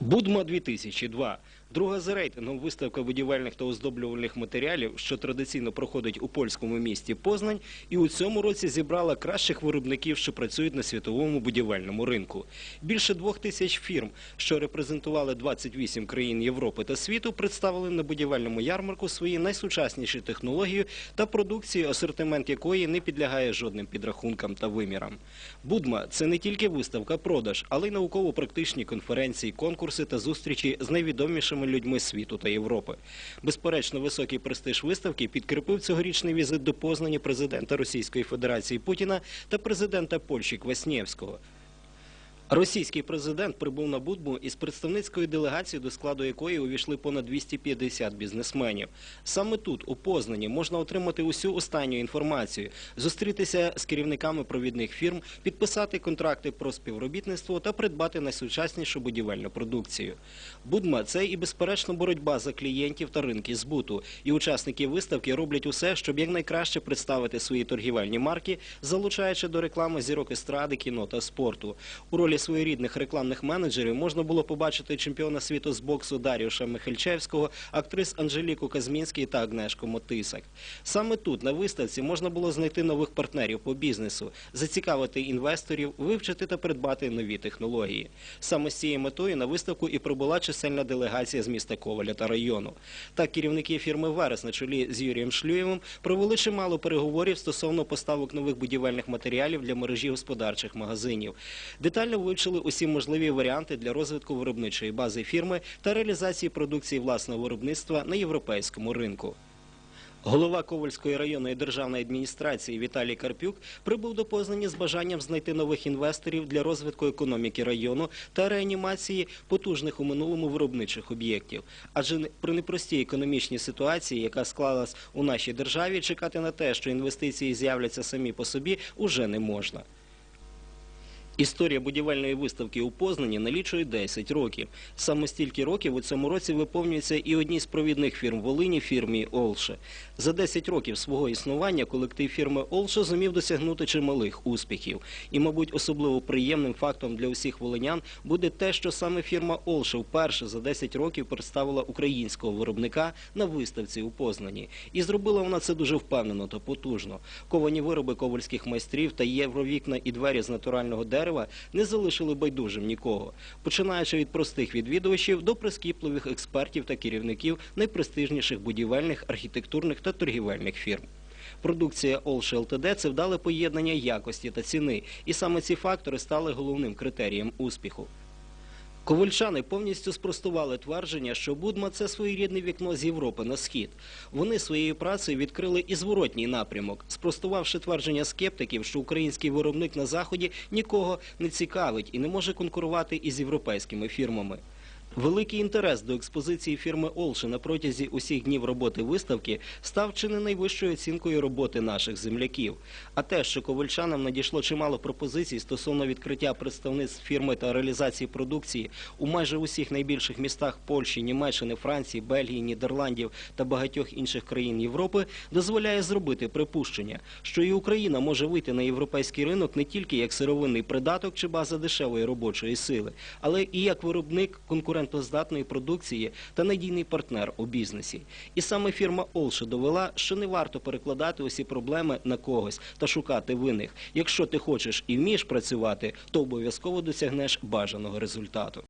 Будма 2002 Друга за рейтингом виставка будівельних та оздоблювальних матеріалів, що традиційно проходить у польському місті Познань, і у цьому році зібрала кращих виробників, що працюють на світовому будівельному ринку. Більше двох тисяч фірм, що репрезентували 28 країн Європи та світу, представили на будівельному ярмарку свої найсучасніші технології та продукцію, асортимент якої не підлягає жодним підрахункам та вимірам. Будма це не тільки виставка продаж, але й науково-практичні конференції, конкурси та зустрічі з найвідомішими людьми світу та Європи. Безперечно, високий престиж виставки підкріпив цьогорічний візит до Познані президента Російської Федерації Путіна та президента Польщі Кваснєвського. Російський президент прибув на Будму із представницькою делегацією, до складу якої увійшли понад 250 бізнесменів. Саме тут, у Познані, можна отримати усю останню інформацію, зустрітися з керівниками провідних фірм, підписати контракти про співробітництво та придбати найсучаснішу будівельну продукцію. Будма це і безперечно боротьба за клієнтів та ринки збуту. І учасники виставки роблять усе, щоб якнайкраще представити свої торгівельні марки, залучаючи до реклами зірок естради, кіно та спорту. У ролі своєрідних рекламних менеджерів можна було побачити чемпіона світу з боксу Даріуша Михальчевського, актрис Анжеліку Казмінський та Агнешку Мотисак. Саме тут, на виставці, можна було знайти нових партнерів по бізнесу, зацікавити інвесторів, вивчити та придбати нові технології. Саме з цією метою на виставку і прибула чисельна делегація з міста Коваля та району. Так керівники фірми Верес на чолі з Юрієм Шлюєвим провели чимало переговорів стосовно поставок нових будівельних матеріалів для мережі господарчих магазинів. Детально вивчили усі можливі варіанти для розвитку виробничої бази фірми та реалізації продукції власного виробництва на європейському ринку. Голова Ковальської районної державної адміністрації Віталій Карпюк прибув до Познані з бажанням знайти нових інвесторів для розвитку економіки району та реанімації потужних у минулому виробничих об'єктів. Адже при непростій економічній ситуації, яка склалась у нашій державі, чекати на те, що інвестиції з'являться самі по собі, уже не можна. Історія будівельної виставки у Познані налічує 10 років. Саме стільки років у цьому році виповнюється і одній з провідних фірм Волині фірмі Олше. За 10 років свого існування колектив фірми Олше зумів досягнути чималих успіхів. І, мабуть, особливо приємним фактом для усіх волинян буде те, що саме фірма Олше вперше за 10 років представила українського виробника на виставці у Познані. І зробила вона це дуже впевнено та потужно. Ковані вироби ковальських майстрів та євровікна і двері з натурального дерева не залишили байдужим нікого, починаючи від простих відвідувачів до прискіпливих експертів та керівників найпрестижніших будівельних, архітектурних та торгівельних фірм. Продукція Олши ЛТД – це вдале поєднання якості та ціни, і саме ці фактори стали головним критерієм успіху. Ковальчани повністю спростували твердження, що Будма це своєрідне вікно з Європи на схід. Вони своєю працею відкрили і зворотній напрямок, спростувавши твердження скептиків, що український виробник на заході нікого не цікавить і не може конкурувати із європейськими фірмами. Великий інтерес до експозиції фірми Олше на протязі усіх днів роботи виставки став чи не найвищою оцінкою роботи наших земляків. А те, що ковальчанам надійшло чимало пропозицій стосовно відкриття представництв фірми та реалізації продукції у майже усіх найбільших містах Польщі, Німеччини, Франції, Бельгії, Нідерландів та багатьох інших країн Європи, дозволяє зробити припущення, що і Україна може вийти на європейський ринок не тільки як сировинний придаток чи база дешевої робочої сили, але і як виробник конкурентоздатної продукції та надійний партнер у бізнесі. І саме фірма Олше довела, що не варто перекладати усі проблеми на когось та шукати винних. Якщо ти хочеш і вмієш працювати, то обов'язково досягнеш бажаного результату.